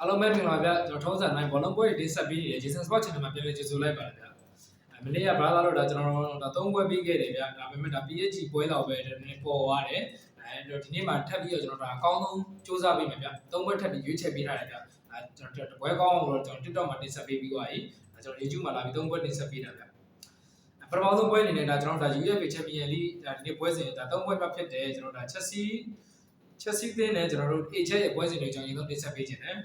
အားလုံးပဲမင်္ဂလာပါဗျကျွန်တော်ထုံးစံနိုင်ဘောလုံးပွဲတွေတင်ဆက်ပြီးနေတဲ့ Jason Sport Channel မှာပြန်လည်ကြိုဆိုလိုက်ပါတယ်ဗျအဲမနေ့က brother တို့ဒါကျွန်တော်တို့ဒါသုံးပွဲပြီးခဲ့တယ်ဗျဒါပေမဲ့ဒါ PSG ပွဲတော့ပဲဒီနေ့ပေါ်သွားတယ်အဲဒီနေ့မှာထပ်ပြီးတော့ကျွန်တော်ဒါအကောင်းဆုံးစူးစမ်းပေးမယ်ဗျသုံးပွဲထပ်ပြီးရွေးချယ်ပေးထားတယ်ဗျအဲကျွန်တော်တပွဲကောင်းအောင်တော့ကျွန်တော် TikTok မှာတင်ဆက်ပေးပြီးသွားပြီအဲကျွန်တော် YouTube မှာလာပြီးသုံးပွဲတင်ဆက်ပေးတာဗျ ပထမဆုံးပွဲအနေနဲ့ဒါကျွန်တော်ဒါ UEFA Champions League ဒါဒီနေ့ပွဲစဉ်ဒါသုံးပွဲမှဖြစ်တယ်ကျွန်တော်ဒါ Chelsea Chelsea သင်းနဲ့ကျွန်တော်တို့ AJ ရဲ့ပွဲစဉ်တွေကျွန်တော်ရင်တော့တင်ဆက်ပေးခြင်းတယ်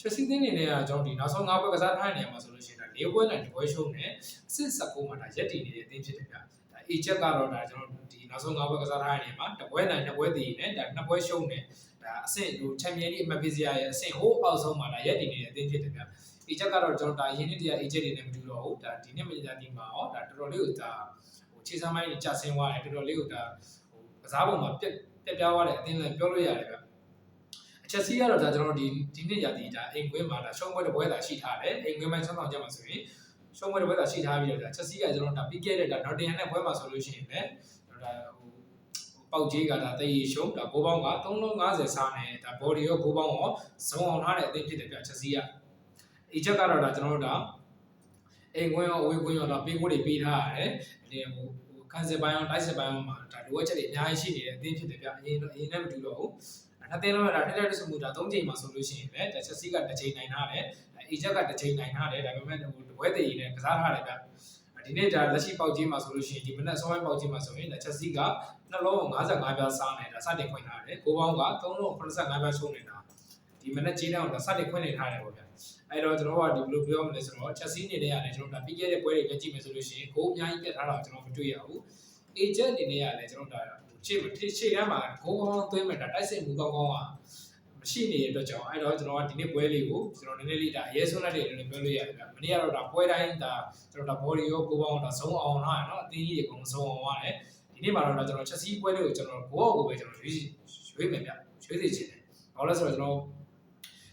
ချက်စီးသင်းနေနဲ့ကကျွန်တော်ဒီနောက်ဆုံး၅ပွဲကစားထားတဲ့နေရာမှာဆိုလို့ရှိရင်ဒါ၄ပွဲနဲ့တစ်ပွဲရှုံးနေအဆင့်19မှာဒါရက်တည်နေတဲ့အသင်းဖြစ်တယ်ဗျာဒါ A ချက်ကတော့ဒါကျွန်တော်ဒီနောက်ဆုံး၅ပွဲကစားထားတဲ့နေရာမှာတစ်ပွဲနဲ့နှစ်ပွဲတည်နေဒါနှစ်ပွဲရှုံးနေဒါအဆင့်ဟိုချန်ပီယံလိအမတ်ပေးစရာရဲ့အဆင့်ဟိုးအောက်ဆုံးမှာဒါရက်တည်နေတဲ့အသင်းဖြစ်တယ်ဗျာ A ချက်ကတော့ကျွန်တော်ဒါရင်းနှစ်တည်း A ချက်တွေနဲ့မတူတော့ဘူးဒါဒီနှစ်မညာဒီမှာရောဒါတော်တော်လေးကိုဒါဟိုခြေစမ်းပိုင်းကြာဆင်းသွားတယ်တော်တော်လေးကိုဒါဟိုကစားပုံမှာပြက်ပြက်ပြားသွားတဲ့အသင်းလည်းပြောလို့ရတယ်ဗျာချက်စီကတော့ဒါကျွန်တော်ဒီဒီနေ့ရာသီဒါအိမ်ကွင်းမှာဒါရှုံးပွဲတစ်ပွဲသာရှိထားတယ်အိမ်ကွင်းမှာဆောင်းဆောင်ကြမှာဆိုရင်ရှုံးပွဲတစ်ပွဲသာရှိထားပြီးတော့ဒါချက်စီကကျွန်တော်ဒါပြီးခဲ့တဲ့ဒါနော်တင်ဟန်နဲ့ပွဲမှာဆိုလို့ရှိရင်လည်းဒါဟိုပေါက်ကြီးကဒါတည်ရရှုံးဒါဘိုးပေါင်းက350စားနေဒါဘော်ဒီရောဘိုးပေါင်းရောဇုံအောင်ထားတဲ့အသင်းဖြစ်တယ်ပြချက်စီက အေချက်ကတော့ဒါကျွန်တော်တို့ဒါအိမ်ကွင်းရောအဝေးကွင်းရောဒါပေးကိုတွေပေးထားရတယ်ဒီဟိုကန်စစ်ပိုင်းရောတိုက်စစ်ပိုင်းရောမှာဒါလိုအပ်ချက်တွေအများကြီးရှိနေတဲ့အသင်းဖြစ်တယ်ပြအရင်အရင်နဲ့မတူတော့ဘူးနှစ်သင်းလုံးကဒါတက်တက်ဆမှုဒါ၃ချိန်မှာဆိုလို့ရှိရင်လည်းချက်စီကတစ်ချိန်နိုင်ထားတယ်အေချက်ကတစ်ချိန်နိုင်ထားတယ်ဒါပေမဲ့ဟိုတပွဲတည်ရည်နဲ့ကစားထားတယ်ဗျဒီနေ့ဒါလက်ရှိပေါက်ကြီးမှာဆိုလို့ရှိရင်ဒီမနက်စောပိုင်းပေါက်ကြီးမှာဆိုရင်ချက်စီကနှလုံး55ပြားစားနေတာစတင်ခွင့်ထားတယ်ကိုပေါင်းက3လုံး85ပြားရှုံးနေတာ ဒီမနက်ချိန်တောင်စတင်ခွင့်နေထားတယ်ပေါ့ဗျာအဲ့တော့ကျွန်တော်ကဒီဘယ်လိုပြောမလဲဆိုတော့ချက်စီးနေတဲ့ရတယ်ကျွန်တော်ဒါပြီးခဲ့တဲ့ပွဲတွေလက်ကြည့်မယ်ဆိုလို့ရှိရင်ဂိုးအများကြီးပြတ်ထားတာကျွန်တော်မတွေ့ရဘူး agent အနေနဲ့ရတယ်ကျွန်တော်ဒါခြေခြေကမှာဂိုးကောင်းသွင်းမယ်ဒါတိုက်စစ်မှုကောင်းကောင်းอ่ะမရှိနေတဲ့အတွက်ကြောင့်အဲ့တော့ကျွန်တော်ကဒီနေ့ပွဲလေးကိုကျွန်တော်နည်းနည်းလေးဒါအရေးဆုံးတဲ့အနေနဲ့ပြောလို့ရတယ်ဗျမနေ့ကတော့ဒါပွဲတိုင်းဒါကျွန်တော်ဒါ body ရောကိုပေါင်းဒါဇုံအောင်ထားရနော်အသေးကြီးအကုန်ဇုံအောင်ရတယ်ဒီနေ့မှာတော့ဒါကျွန်တော်ချက်စီးပွဲလေးကိုကျွန်တော်ဂိုးအောင်ကိုပဲကျွန်တော်ရွေးရွေးမယ်ဗျရွေးစီချင်တယ်ဘာလို့လဲဆိုတော့ကျွန်တော်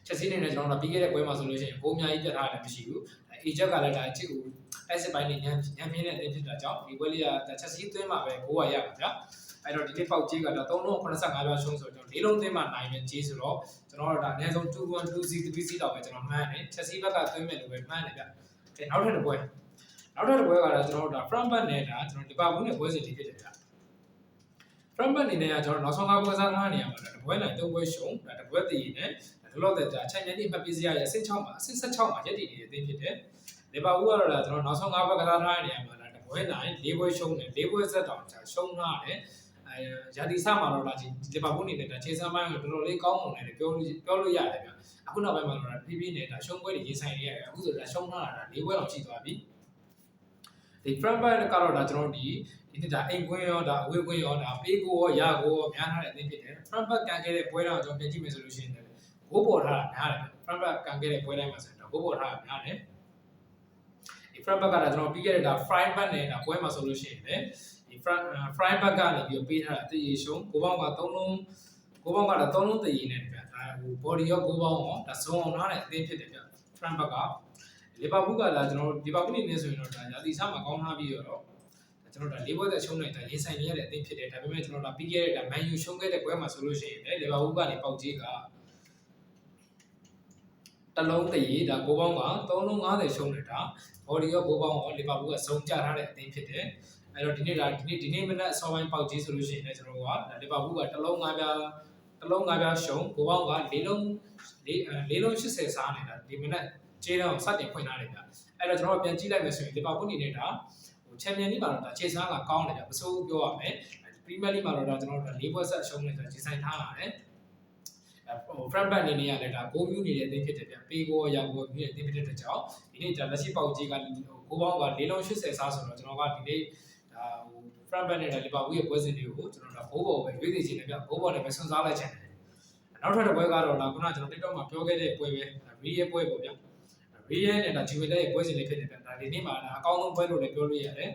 ချက်စီနေနဲ့ကျွန်တော်တို့ပြီးခဲ့တဲ့ပွဲမှာဆိုလို့ရှိရင်ဘိုးအများကြီးပြတ်ထားတယ်မရှိဘူးအေချက်ကလည်းဒါအချစ်ကိုအဲ့စစ်ပိုင်းနဲ့ညံညံပြင်းတဲ့အသင်းဖြစ်တာကြောင့်ဒီပွဲလေးကချက်စီသွင်းမှာပဲဘိုးကရပါဗျာအဲ့တော့ဒီနေ့ပေါက်ကြီးကဒါ3လုံး85ပြားရှုံးဆိုတော့၄လုံးသင်းမှနိုင်မယ်ကြီးဆိုတော့ကျွန်တော်တို့ဒါအနည်းဆုံး2 1 2 0 3 0တော့ပဲကျွန်တော်မှန်းတယ်ချက်စီဘက်ကသွင်းမယ်လို့ပဲမှန်းတယ်ဗျ။ကဲနောက်ထပ်တစ်ပွဲနောက်ထပ်တစ်ပွဲကတော့ကျွန်တော်တို့ဒါ front back နဲ့ဒါကျွန်တော်ဒီပါဘူးနဲ့ပွဲစဉ်ဒီဖြစ်တယ်ဗျ။ front back အနေနဲ့ကကျွန်တော်နောက်ဆုံးကားပွဲစားထားနေရမှာဒါတစ်ပွဲနိုင်၃ပွဲရှုံးဒါတစ်ပွဲတည်နေ ဒါလောလောဆယ်ဒါချိန်မြင့်အမှတ်ပေးစရာရဲ့အဆင့်6မှာအဆင့်16မှာရက်တည်နေတဲ့အသင်းဖြစ်တယ်။လီဗာပူးကတော့ဒါကျွန်တော်နောက်ဆုံးကားပွဲကစားထားနေရမှာဒါတစ်ပွဲနိုင်၄ပွဲရှုံးတယ်၄ပွဲဆက်တောင်ကြာရှုံးထားတယ်။အဲရာသီစမှာတော့ဒါဒီလီဗာပူးအနေနဲ့ဒါခြေစမ်းပိုင်းကိုတော်တော်လေးကောင်းမွန်တယ်ပြောလို့ပြောလို့ရတယ်ဗျအခုနောက်ပိုင်းမှာတော့ဖြည်းဖြည်းနဲ့ဒါရှုံးပွဲတွေရေးဆိုင်နေရတယ်အခုဆိုဒါရှုံးထားတာဒါ၄ပွဲလောက်ရှိသွားပြီဒီ front back ကတော့ဒါကျွန်တော်ဒီဒီနေ့ဒါအိမ်ကွင်းရောဒါအဝေးကွင်းရောဒါပေးကိုရောရာကိုရောများထားတဲ့အသင်းဖြစ်တယ် front back ကန်ခဲ့တဲ့ပွဲတော့ကျွန်တော်ပြန်ကြည့်မယ်ဆိုလို့ရှိရင် ဘိုးပေါ်ထားတာများတယ် front back ကန်ခဲ့တဲ့ပွဲတိုင်းမှာဆိုတော့ဘိုးပေါ်ထားတာများတယ်ဒီ front back ကတော့ကျွန်တော်ပြီးခဲ့တဲ့ဒါ fry back နဲ့ဒါပွဲမှာဆိုလို့ရှိရင်လည်းဒီ front fry back ကနေပြီးပေးထားတာတည်ရရှုံးကိုပေါင်းက3လုံးကိုပေါင်းကတော့3လုံးတည်ရနေတယ်ဗျဒါဟို body ရောကိုပေါင်းရောဒါဇုံအောင်ထားတဲ့အသင်းဖြစ်တယ်ဗျ front back ကလီဗာပူးကဒါကျွန်တော်လီဗာပူးနေနေဆိုရင်တော့ဒါရာသီစမှာကောင်းထားပြီးတော့ကျွန်တော်ဒါလေးပွဲသက်ရှုံးနေတာရေးဆိုင်နေရတဲ့အသင်းဖြစ်တယ်ဒါပေမဲ့ကျွန်တော်ဒါပြီးခဲ့တဲ့ဒါမန်ယူရှုံးခဲ့တဲ့ပွဲမှာဆိုလို့ရှိရင်လေလီဗာပူးကနေပေါက်ကြီးက တလုံးတည်ဒါကိုပေါင်းက3လုံး90ရှုံးနေတာ body ရောကိုပေါင်းရောလီဗာပူးကစုံကြထားတဲ့အသင်းဖြစ်တယ်အဲ့တော့ဒီနေ့ဒါဒီနေ့ဒီနေ့မနက်အစောပိုင်းပေါက်ကြီးဆိုလို့ရှိရင်လည်းကျွန်တော်ကလီဗာပူးကတလုံး9ပြားတလုံး9ပြားရှုံးကိုပေါင်းက၄လုံး၄လုံး80စားနေတာဒီမနက်ခြေတော့စတင်ဖွင့်ထားတယ်ဗျအဲ့တော့ကျွန်တော်ပြန်ကြည့်လိုက်မယ်ဆိုရင်လီဗာပူးအနေနဲ့ဒါဟိုချန်ပီယံလိမှာတော့ဒါခြေစားကကောင်းတယ်ဗျမစိုးဘူးပြောရမယ်ပရီးမီယာလိမှာတော့ဒါကျွန်တော်တို့၄ပွဲဆက်ရှုံးနေတာခြေဆိုင်ထားလာတယ်ဟို front back အနေနဲ့ရတယ်ဒါကိုမြူနေတဲ့အသင်းဖြစ်တယ်ဗျပေးကိုရောကိုမြူနေတဲ့အသင်းဖြစ်တဲ့ကြောင့်ဒီနေ့ဒါလက်ရှိပေါက်ကြီးကကိုပေါင်းက၄လုံး80စားဆိုတော့ကျွန်တော်ကဒီနေ့ဒါဟို front back နဲ့ဒါလီဗာပူးရဲ့ပွဲစဉ်တွေကိုကျွန်တော်တို့ဘိုးဘော်ပဲရွေးသိချင်တယ်ဗျဘိုးဘော်နဲ့ပဲဆွန်းစားလိုက်ချင်တယ်နောက်ထပ်တစ်ပွဲကတော့ဒါခုနကျွန်တော် TikTok မှာပြောခဲ့တဲ့ပွဲပဲရီရဲ့ပွဲပေါ့ဗျရီရဲ့နဲ့ဒါဂျူဝီလက်ရဲ့ပွဲစဉ်လေးဖြစ်တယ်ဗျဒါဒီနေ့မှာဒါအကောင်းဆုံးပွဲလို့လည်းပြောလို့ရတယ်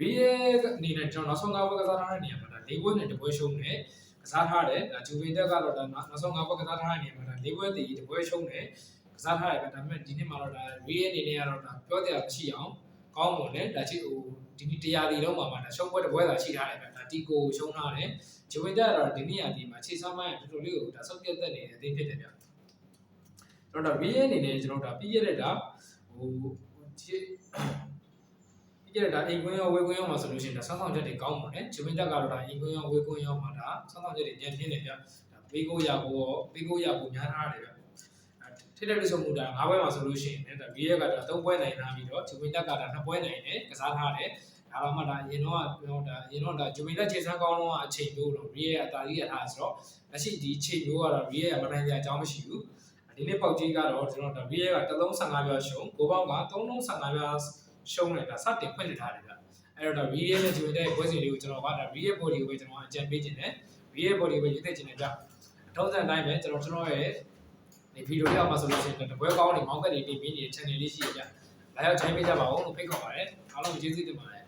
ရီရဲ့အနေနဲ့ကျွန်တော်နောက်ဆုံး၅ပွဲကစားထားတဲ့နေရာမှာဒါ၄ပွဲနဲ့တစ်ပွဲရှုံးတယ် ကစားထားတယ်ဒါဂျူဝီတက်ကတော့ဒါနောက်ဆုံး၅ပွဲကစားထားတဲ့နေရာမှာဒါ၄ပွဲတည်တစ်ပွဲရှုံးတယ်ကစားထားတယ်ဗျဒါပေမဲ့ဒီနေ့မှာတော့ဒါရီရဲ့အနေနဲ့ကတော့ဒါပြောတရားမရှိအောင်ကောင်းမွန်တယ်ဒါချိဟိုဒီနေ့တရားဒီလုံးမှာမှာဒါရှုံးပွဲတစ်ပွဲသာရှိထားတယ်ဗျဒါတီကိုကိုရှုံးထားတယ်ဂျဝင်တက်ကတော့ဒီနေ့အဒီမှာခြေစားမိုင်းတော်တော်လေးကိုဒါဆုတ်ပြတ်သက်နေတဲ့အသင်းဖြစ်တယ်ဗျကျွန်တော်တို့ VA အနေနဲ့ကျွန်တော်တို့ဒါပြီးရတဲ့ဒါဟိုခြေ ပြီးရတဲ့ဒါအိမ်ကွင်းရောဝေကွင်းရောမှာဆိုလို့ရှိရင်ဒါဆောင်းဆောင်ချက်တွေကောင်းပါတယ်ဂျဝင်တက်ကတော့ဒါအိမ်ကွင်းရောဝေကွင်းရောမှာဒါဆောင်းဆောင်ချက်တွေညံ့ပြင်းနေဗျဒါပေးကိုရကိုရောပေးကိုရကိုများထားတယ်ဗျထိတဲ့လူဆုံးမှုဒါ၅ဘွဲမှာဆိုလို့ရှိရင်ဒါ VA ကဒါ၃ဘွဲနိုင်ထားပြီးတော့ဂျဝင်တက်ကဒါ၂ဘွဲနိုင်တယ်ကစားထားတယ်ဒါတော့မှဒါအရင်တော့ကျွန်တော်ဒါအရင်တော့ဒါဂျူမီလက်ခြေစမ်းကောင်းတော့အချိန်မျိုးတော့ real အတားကြီးရထားဆိုတော့လက်ရှိဒီချိန်မျိုးကတော့ real ကမနိုင်ကြအကြောင်းမရှိဘူးဒီနေ့ပေါက်ကြီးကတော့ကျွန်တော်ဒါ real ကတစ်လုံး15ပြားရှုံးကိုပေါင်းက3လုံး15ပြား ရှုံးနေတာစတင်ဖွင့်နေထားတယ်ဗျအဲ့တော့ဒါ real နဲ့ဂျူမီလက်ရဲ့ပွဲစဉ်လေးကိုကျွန်တော်ကဒါ real body ကိုပဲကျွန်တော်အကြံပေးခြင်းတယ် real body ကိုပဲရေးသိခြင်းတယ်ဗျအထောက်အအတိုင်းပဲကျွန်တော်ကျွန်တော်ရဲ့ဒီဗီဒီယိုလေးအောင်မှာဆိုလို့ရှိရင်တပွဲကောင်းနေမောင်းကက်တွေတင်ပေးနေတဲ့ channel လေးရှိရဗျလာရောက် join ပေးကြပါဦးလို့ဖိတ်ခေါ်ပါတယ်အားလုံးကျေးဇူးတင်ပါတယ်